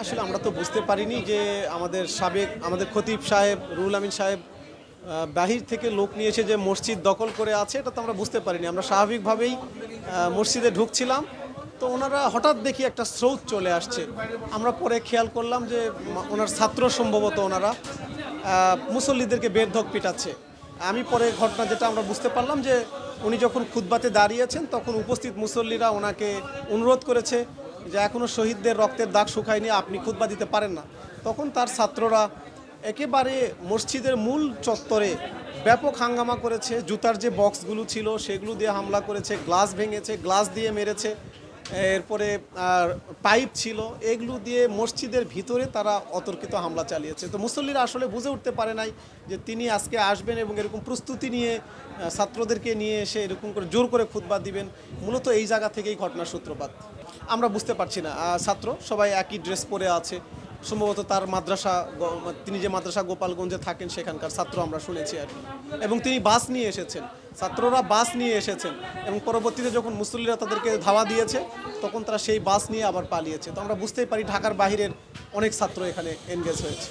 আসলে আমরা তো বুঝতে পারিনি যে আমাদের সাবেক, আমাদের খতিব সাহেব, রুহুল আমিন সাহেব বাহির থেকে লোক নিয়ে এসে যে মসজিদ দখল করে আছে, এটা তো আমরা বুঝতে পারিনি। আমরা স্বাভাবিকভাবেই মসজিদে ঢুকছিলাম। তো ওনারা হঠাৎ দেখি একটা স্রোত চলে আসছে। আমরা পরে খেয়াল করলাম যে ওনার ছাত্র সম্ভবত ওনারা মুসল্লিদেরকে বেরধক পিটাচ্ছে। আমি পরে ঘটনা যেটা আমরা বুঝতে পারলাম যে উনি যখন খুতবাতে দাঁড়িয়েছেন তখন উপস্থিত মুসল্লিরা ওনাকে অনুরোধ করেছে। যে এখনও শহীদদের রক্তের দাগ শুকায়নি, আপনি খুতবা দিতে পারেন না। তখন তার ছাত্ররা একেবারে মসজিদের মূল চত্বরে ব্যাপক হাঙ্গামা করেছে, জুতার যে বক্সগুলো ছিল সেগুলো দিয়ে হামলা করেছে, গ্লাস ভেঙেছে, গ্লাস দিয়ে মেরেছে, এরপরে, আর পাইপ ছিল, এগুলো দিয়ে মসজিদের ভিতরে তারা অতর্কিত হামলা চালিয়েছে। তো মুসল্লিরা আসলে বুঝে উঠতে পারে নাই যে তিনি আজকে আসবেন এবং এরকম প্রস্তুতি নিয়ে, ছাত্রদেরকে নিয়ে এসে এরকম করে জোর করে খুতবা দিবেন। মূলত এই জায়গা থেকেই ঘটনার সূত্রপাত। আমরা বুঝতে পারছি না। ছাত্র, সবাই একই ড্রেস পরে আছে। সম্ভবত তার মাদ্রাসা তিনি যে মাদ্রাসা গোপালগঞ্জে থাকেন সেখানকার ছাত্র আমরা শুনেছি আর। এবং তিনি বাস নিয়ে এসেছেন। ছাত্ররা বাস নিয়ে এসেছেন এবং পরবর্তীতে যখন মুসল্লিরা তাদেরকে ধাওয়া দিয়েছে, তখন তারা সেই বাস নিয়ে আবার পালিয়েছে। তো আমরা বুঝতেই পারি ঢাকার বাহিরের অনেক ছাত্র এখানে এনগেজ হয়েছে।